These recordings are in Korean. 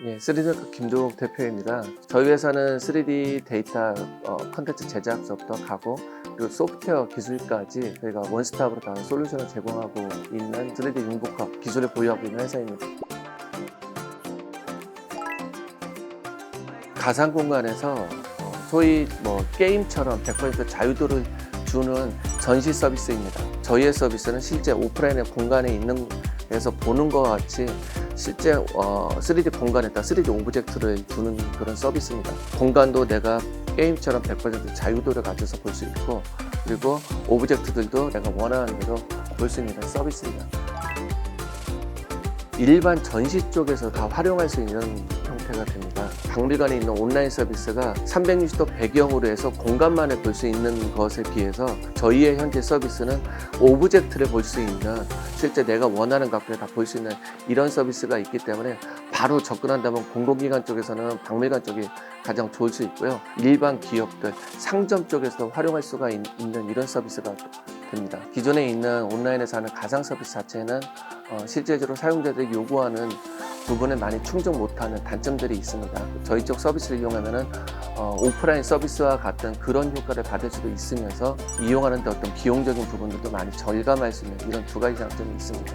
3D 김동욱 대표입니다. 저희 회사는 3D 데이터 어, 컨텐츠 제작서부터 가고 그리고 소프트웨어 기술까지 저희가 원스톱으로 다 솔루션을 제공하고 있는 3D 융복합 기술을 보유하고 있는 회사입니다. 가상 공간에서 어, 소위 뭐 게임처럼 100% 자유도를 주는 전시 서비스입니다. 저희의 서비스는 실제 오프라인의 공간에 있는 에서 보는 것 같이 실제 어, 3D 공간에다 3D 오브젝트를 두는 그런 서비스입니다. 공간도 내가 게임처럼 100% 자유도를 가져서 볼 수 있고 그리고 오브젝트들도 내가 원하는 대로 볼 수 있는 서비스입니다. 일반 전시 쪽에서 다 활용할 수 있는 형태가 됩니다. 박물관에 있는 온라인 서비스가 360도 배경으로 해서 공간만을 볼수 있는 것에 비해서 저희의 현재 서비스는 오브젝트를 볼 수 있는 실제 내가 원하는 각도에 다 볼 수 있는 이런 서비스가 있기 때문에 바로 접근한다면 공공기관 쪽에서는 박물관 쪽이 가장 좋을 수 있고요. 일반 기업들, 상점 쪽에서 활용할 수가 있, 는 이런 서비스가 됩니다. 기존에 있는 온라인에서 하는 가상 서비스 자체는 어, 실제적으로 사용자들이 요구하는 부분에 많이 충족 못하는 단점들이 있습니다. 저희 쪽 서비스를 이용하면은 어, 오프라인 서비스와 같은 그런 효과를 받을 수도 있으면서 이용하는데 어떤 비용적인 부분들도 많이 절감할 수 있는 이런 두 가지 장점이 있습니다.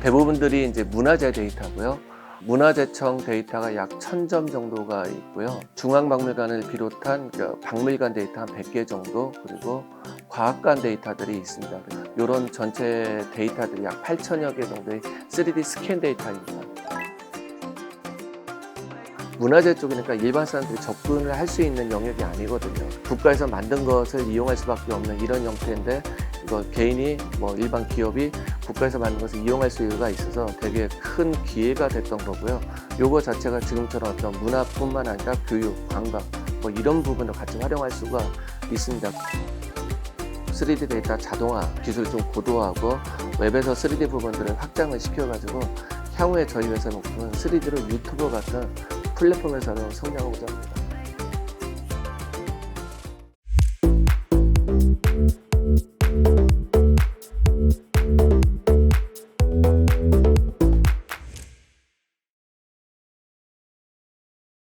대부분들이 이제 문화재 데이터고요. 문화재청 데이터가 약 1000점 정도가 있고요. 중앙박물관을 비롯한 그 박물관 데이터 한 100개 정도, 그리고 과학관 데이터들이 있습니다. 이런 전체 데이터들이 약 8천여 개 정도의 3D 스캔 데이터입니다. 문화재 쪽이니까 일반 사람들이 접근을 할 수 있는 영역이 아니거든요. 국가에서 만든 것을 이용할 수밖에 없는 이런 형태인데 개인이 뭐 일반 기업이 국가에서 만든 것을 이용할 수가 있어서 되게 큰 기회가 됐던 거고요. 요거 자체가 지금처럼 어떤 문화뿐만 아니라 교육, 관광 뭐 이런 부분도 같이 활용할 수가 있습니다. 3D 데이터 자동화 기술을 좀 고도화하고 웹에서 3D 부분들을 확장을 시켜가지고 향후에 저희 회사 목표는 3D로 유튜버 같은 플랫폼 회사로 성장하고자 합니다.